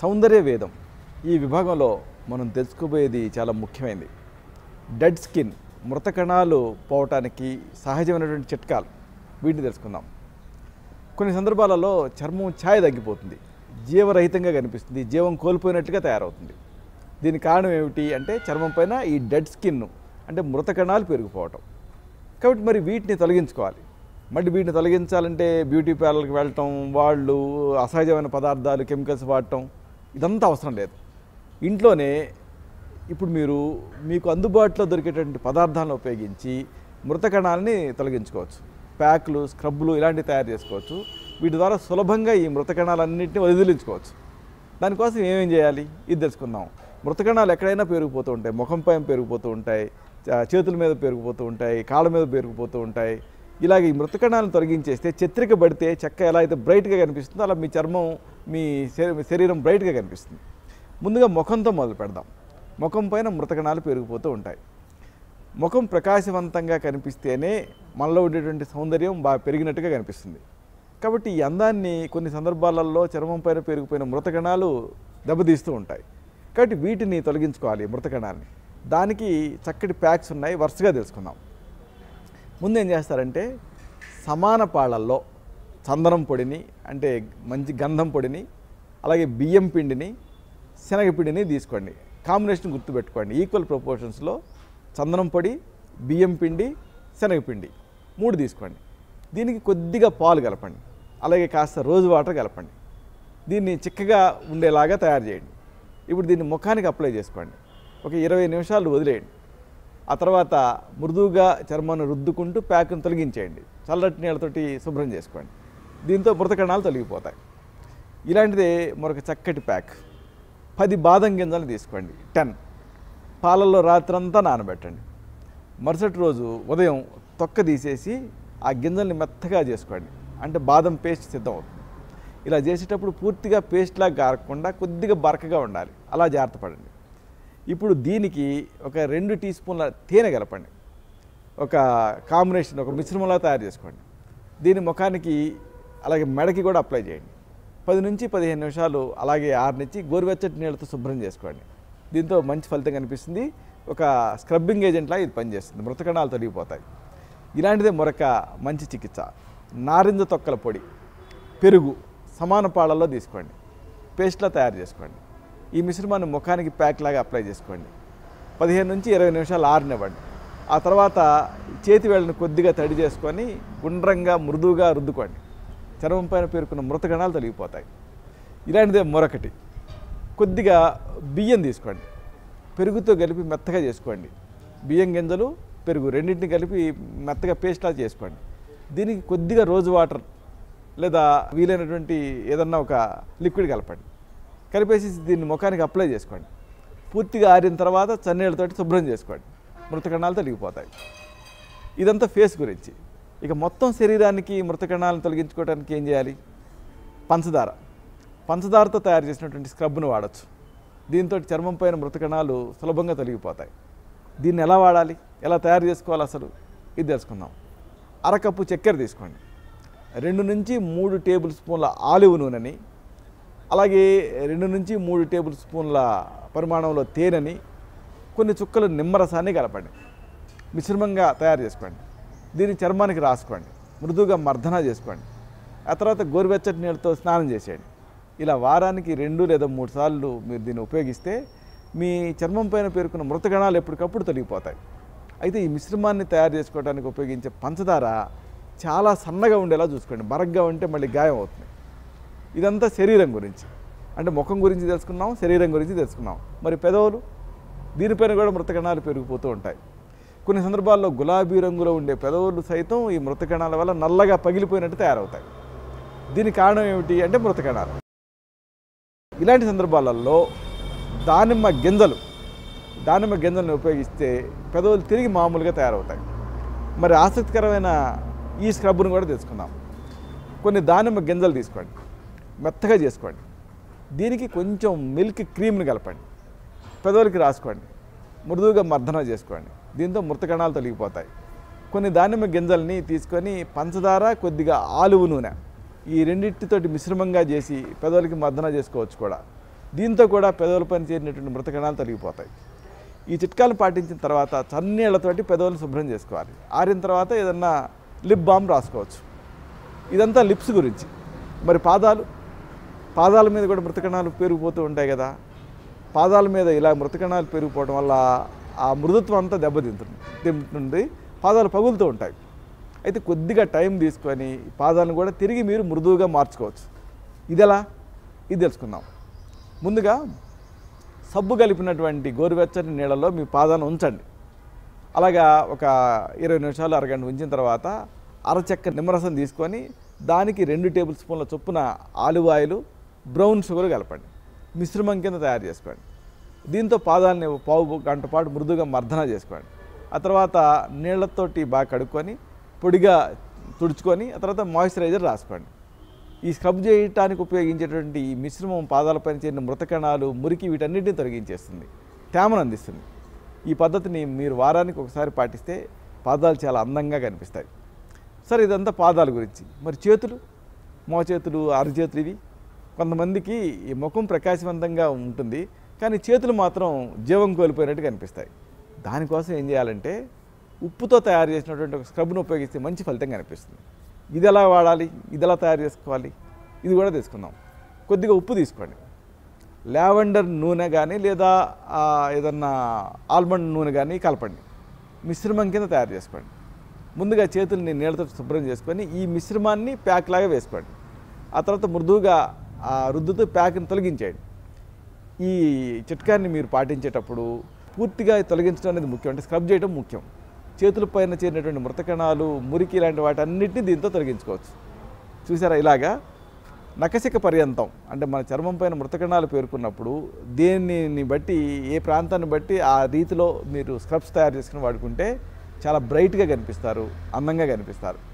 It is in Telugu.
సౌందర్య వేదం ఈ విభాగంలో మనం తెలుసుకోబోయేది చాలా ముఖ్యమైనది డెడ్ స్కిన్ మృత కణాలు పోవటానికి సహజమైనటువంటి చిట్కాలు. వీటిని తెలుసుకుందాం. కొన్ని సందర్భాలలో చర్మం ఛాయ తగ్గిపోతుంది. జీవరహితంగా కనిపిస్తుంది. జీవం కోల్పోయినట్టుగా తయారవుతుంది. దీని కారణం ఏమిటి అంటే చర్మం పైన ఈ డెడ్ స్కిన్ అంటే మృత కణాలు పెరిగిపోవటం. కాబట్టి మరి వీటిని తొలగించుకోవాలి. మళ్ళీ వీటిని తొలగించాలంటే బ్యూటీ పార్లర్కి వెళ్ళటం వాళ్ళు అసహజమైన పదార్థాలు కెమికల్స్ వాడటం ఇదంతా అవసరం లేదు. ఇంట్లోనే ఇప్పుడు మీరు మీకు అందుబాటులో దొరికేటువంటి పదార్థాలను ఉపయోగించి మృత కణాలని తొలగించుకోవచ్చు. ప్యాక్లు స్క్రబ్లు ఇలాంటివి తయారు చేసుకోవచ్చు. వీటి ద్వారా సులభంగా ఈ మృత కణాలన్నింటినీ వదిలించుకోవచ్చు. దానికోసం ఏమేం చేయాలి? ఇది తెలుసుకుందాం. మృత కణాలు ఎక్కడైనా పెరిగిపోతూ ఉంటాయి. ముఖం పైన పెరిగిపోతూ ఉంటాయి. చేతుల మీద పెరిగిపోతూ ఉంటాయి. కాళ్ళ మీద పెరిగిపోతూ ఉంటాయి. ఇలాగ ఈ మృత కణాలను తొలగించేస్తే చత్రిక పడితే చెక్క ఎలా అయితే బ్రైట్గా కనిపిస్తుందో అలా మీ చర్మం మీ శరీ- శరీరం బ్రైట్గా కనిపిస్తుంది. ముందుగా ముఖంతో మొదలు పెడదాం. ముఖం పైన మృతకణాలు పెరిగిపోతూ ఉంటాయి. ముఖం ప్రకాశవంతంగా కనిపిస్తేనే మనలో ఉండేటువంటి సౌందర్యం బాగా పెరిగినట్టుగా కనిపిస్తుంది. కాబట్టి ఈ అందాన్ని కొన్ని సందర్భాలలో చర్మం పైన పెరిగిపోయిన మృతకణాలు దెబ్బతీస్తూ ఉంటాయి. కాబట్టి వీటిని తొలగించుకోవాలి మృతకణాన్ని. దానికి చక్కటి ప్యాక్స్ ఉన్నాయి. వరుసగా తెలుసుకుందాం. ముందు ఏం చేస్తారంటే సమాన పాళ్ళల్లో చందనం పొడిని అంటే మంచి గంధం పొడిని అలాగే బియ్యం పిండిని శనగపిండిని తీసుకోండి. కాంబినేషన్ గుర్తుపెట్టుకోండి. ఈక్వల్ ప్రపోర్షన్స్లో చందనం పొడి బియ్యం పిండి శనగపిండి మూడు తీసుకోండి. దీనికి కొద్దిగా పాలు కలపండి. అలాగే కాస్త రోజు వాటర్ కలపండి. దీన్ని చిక్కగా ఉండేలాగా తయారు చేయండి. ఇప్పుడు దీన్ని ముఖానికి అప్లై చేసుకోండి. ఒక ఇరవై నిమిషాలు వదిలేయండి. ఆ తర్వాత మృదువుగా చర్మాన్ని రుద్దుకుంటూ ప్యాక్ను తొలగించేయండి. చల్లటి నీళ్ళతోటి శుభ్రం చేసుకోండి. దీంతో మృత కణాలు తొలగిపోతాయి. ఇలాంటిదే మరొక చక్కటి ప్యాక్. పది బాదం గింజలు తీసుకోండి. టెన్. పాలల్లో రాత్రంతా నానబెట్టండి. మరుసటి రోజు ఉదయం తొక్క తీసేసి ఆ గింజల్ని మెత్తగా చేసుకోండి. అంటే బాదం పేస్ట్ సిద్ధం అవుతుంది ఇలా చేసేటప్పుడు పూర్తిగా పేస్ట్లా కారకుండా కొద్దిగా బరకగా ఉండాలి. అలా జాగ్రత్త పడండి. ఇప్పుడు దీనికి ఒక రెండు టీ స్పూన్ల తేనె కలపండి. ఒక కాంబినేషన్ ఒక మిశ్రమంలా తయారు చేసుకోండి. దీని ముఖానికి అలాగే మెడకి కూడా అప్లై చేయండి. పది నుంచి పదిహేను నిమిషాలు అలాగే ఆరనిచ్చి గోరువెచ్చటి నీళ్ళతో శుభ్రం చేసుకోండి. దీంతో మంచి ఫలితం కనిపిస్తుంది. ఒక స్క్రబ్బింగ్ ఏజెంట్లా ఇది పనిచేస్తుంది. మృతకణాలు తొలగిపోతాయి. ఇలాంటిదే మరొక మంచి చికిత్స. నారింజ తొక్కల పొడి పెరుగు సమాన పాళల్లో తీసుకోండి. పేస్ట్లా తయారు చేసుకోండి. ఈ మిశ్రమాన్ని ముఖానికి ప్యాక్ లాగా అప్లై చేసుకోండి. పదిహేను నుంచి ఇరవై నిమిషాలు ఆరినివ్వండి. ఆ తర్వాత చేతి వేళ్ళని కొద్దిగా తడి చేసుకొని గుండ్రంగా మృదువుగా రుద్దుకోండి. చర్మం పైన పేరుకున్న మృతగణాలు తొలగిపోతాయి. ఇలాంటిదే మరొకటి. కొద్దిగా బియ్యం తీసుకోండి. పెరుగుతో కలిపి మెత్తగా చేసుకోండి. బియ్యం గింజలు పెరుగు రెండింటిని కలిపి మెత్తగా పేస్ట్లా చేసుకోండి. దీనికి కొద్దిగా రోజు వాటర్ లేదా వీలైనటువంటి ఏదన్నా ఒక లిక్విడ్ కలపండి. కలిపేసి దీన్ని ముఖానికి అప్లై చేసుకోండి. పూర్తిగా ఆరిన తర్వాత చన్నీళ్ళతోటి శుభ్రం చేసుకోండి. మృతకణాలు తొలగిపోతాయి. ఇదంతా ఫేస్ గురించి. ఇక మొత్తం శరీరానికి మృత కణాలను తొలగించుకోవడానికి ఏం చేయాలి? పంచదార. పంచదారతో తయారు చేసినటువంటి స్క్రబ్ను వాడచ్చు. దీంతో చర్మం పైన మృత కణాలు సులభంగా తొలగిపోతాయి. దీన్ని ఎలా వాడాలి? ఎలా తయారు చేసుకోవాలి అసలు? ఇది తెలుసుకుందాం. అరకప్పు చక్కెర తీసుకోండి. రెండు నుంచి మూడు టేబుల్ స్పూన్ల ఆలివ్ నూనెని అలాగే రెండు నుంచి మూడు టేబుల్ స్పూన్ల పరిమాణంలో తేనెని కొన్ని చుక్కలు నిమ్మరసాన్ని కలపండి. మిశ్రమంగా తయారు చేసుకోండి. దీన్ని చర్మానికి రాసుకోండి. మృదువుగా మర్దన చేసుకోండి. ఆ తర్వాత గోరువెచ్చటి నీళ్ళతో స్నానం చేసేయండి. ఇలా వారానికి రెండు లేదా మూడు సార్లు మీరు దీన్ని ఉపయోగిస్తే మీ చర్మం పైన పేరుకున్న మృతగణాలు ఎప్పటికప్పుడు తొలగిపోతాయి. అయితే ఈ మిశ్రమాన్ని తయారు చేసుకోవడానికి ఉపయోగించే పంచదార చాలా సన్నగా ఉండేలా చూసుకోండి. బరగ్గా ఉంటే మళ్ళీ గాయం అవుతుంది. ఇదంతా శరీరం గురించి. అంటే ముఖం గురించి తెలుసుకున్నాం శరీరం గురించి తెలుసుకున్నాం. మరి పెదవులు? దీనిపైన కూడా మృతగణాలు పెరిగిపోతూ ఉంటాయి. కొన్ని సందర్భాల్లో గులాబీ రంగులో ఉండే పెదవులు సైతం ఈ మృత కణాల వల్ల నల్లగా పగిలిపోయినట్టు తయారవుతాయి. దీనికి కారణం ఏమిటి అంటే మృత కణాలు ఇలాంటి సందర్భాలలో దానిమ్మ గింజలు దానిమ్మ గింజలను ఉపయోగిస్తే పెదవులు తిరిగి మామూలుగా తయారవుతాయి. మరి ఆసక్తికరమైన ఈ స్క్రబ్ను కూడా తీసుకుందాం కొన్ని దానిమ్మ గింజలు తీసుకోండి. మెత్తగా చేసుకోండి. దీనికి కొంచెం మిల్క్ క్రీమ్ని కలపండి. పెదవులకి రాసుకోండి. మృదువుగా మర్దన చేసుకోండి. దీంతో మృతకణాలు తొలగిపోతాయి. కొన్ని దానిమ్మ గింజల్ని తీసుకొని పంచదార కొద్దిగా ఆలువు నూనె ఈ రెండింటితోటి మిశ్రమంగా చేసి పెదవులకి మర్దన చేసుకోవచ్చు కూడా. దీంతో కూడా పెదవులపైన చేరినటువంటి మృతకణాలు తొలగిపోతాయి. ఈ చిట్కాలు పాటించిన తర్వాత చన్నీళ్ళతోటి పెదవులను శుభ్రం చేసుకోవాలి. ఆరిన తర్వాత ఏదన్నా లిప్ బామ్ రాసుకోవచ్చు. ఇదంతా లిప్స్ గురించి. మరి పాదాలు? పాదాల మీద కూడా మృతకణాలు పేరుకుపోతూ ఉంటాయి కదా. పాదాల మీద ఇలా మృతకణాలు పెరిగిపోవడం వల్ల ఆ మృదుత్వం అంతా దెబ్బతింటుంది తింటుంది. పాదాలు పగులుతూ ఉంటాయి. అయితే కొద్దిగా టైం తీసుకొని పాదాలను కూడా తిరిగి మీరు మృదువుగా మార్చుకోవచ్చు. ఇది ఎలా ఇది తెలుసుకుందాం. ముందుగా సబ్బు కలిపినటువంటి గోరువెచ్చని నీళ్ళలో మీ పాదాలను ఉంచండి. అలాగా ఒక ఇరవై నిమిషాలు అరగంట ఉంచిన తర్వాత అరచెక్క నిమ్మరసం తీసుకొని దానికి రెండు టేబుల్ స్పూన్ల చొప్పున ఆలివ్ ఆయిల్ బ్రౌన్ షుగర్ కలపండి. మిశ్రమం కింద తయారు చేసుకోండి. దీంతో పాదాలని పావు గంట పాటు మృదుగా మర్దన చేసుకోండి. ఆ తర్వాత నీళ్ళతోటి బాగా కడుక్కొని పొడిగా తుడుచుకొని ఆ తర్వాత మాయిశ్చరైజర్ రాసుకోండి. ఈ స్క్రబ్ చేయడానికి ఉపయోగించేటువంటి ఈ మిశ్రమం పాదాలపైన చేరిన మృతకణాలు మురికి వీటన్నిటిని తొలగించేస్తుంది. తేమను అందిస్తుంది. ఈ పద్ధతిని మీరు వారానికి ఒకసారి పాటిస్తే పాదాలు చాలా అందంగా కనిపిస్తాయి. సరే ఇదంతా పాదాల గురించి. మరి చేతులు? మోచేతులు అరచేతులు ఇవి? కొంతమందికి ఈ ముఖం ప్రకాశవంతంగా ఉంటుంది కానీ చేతులు మాత్రం జీవం కోల్పోయినట్టు కనిపిస్తాయి. దానికోసం ఏం చేయాలంటే ఉప్పుతో తయారు చేసినటువంటి ఒక స్క్రబ్ను ఉపయోగిస్తే మంచి ఫలితం కనిపిస్తుంది. ఇది ఎలా వాడాలి? ఇది ఎలా తయారు చేసుకోవాలి? ఇది కూడా తీసుకుందాం. కొద్దిగా ఉప్పు తీసుకోండి. లావెండర్ నూనె కానీ లేదా ఏదన్నా ఆల్మండ్ నూనె కానీ కలపండి. మిశ్రమం కింద తయారు చేసుకోండి. ముందుగా చేతుల్ని నీళ్ళతో శుభ్రం చేసుకొని ఈ మిశ్రమాన్ని ప్యాక్ లాగా వేసుకోండి. ఆ తర్వాత మృదువుగా ఆ రుద్దుతో ప్యాక్ని తొలగించేయండి. ఈ చిట్కాన్ని మీరు పాటించేటప్పుడు పూర్తిగా తొలగించడం అనేది ముఖ్యం. అంటే స్క్రబ్ చేయడం ముఖ్యం. చేతుల పైన చేరినటువంటి మృతకణాలు మురికి ఇలాంటి వాటన్నిటిని దీంతో తొలగించుకోవచ్చు. చూసారా ఇలాగా? నకసిక పర్యంతం అంటే మన చర్మం పైన మృతకణాలు పేర్కొన్నప్పుడు దేనిని బట్టి ఏ ప్రాంతాన్ని బట్టి ఆ రీతిలో మీరు స్క్రబ్స్ తయారు చేసుకుని వాడుకుంటే చాలా బ్రైట్గా కనిపిస్తారు అందంగా కనిపిస్తారు.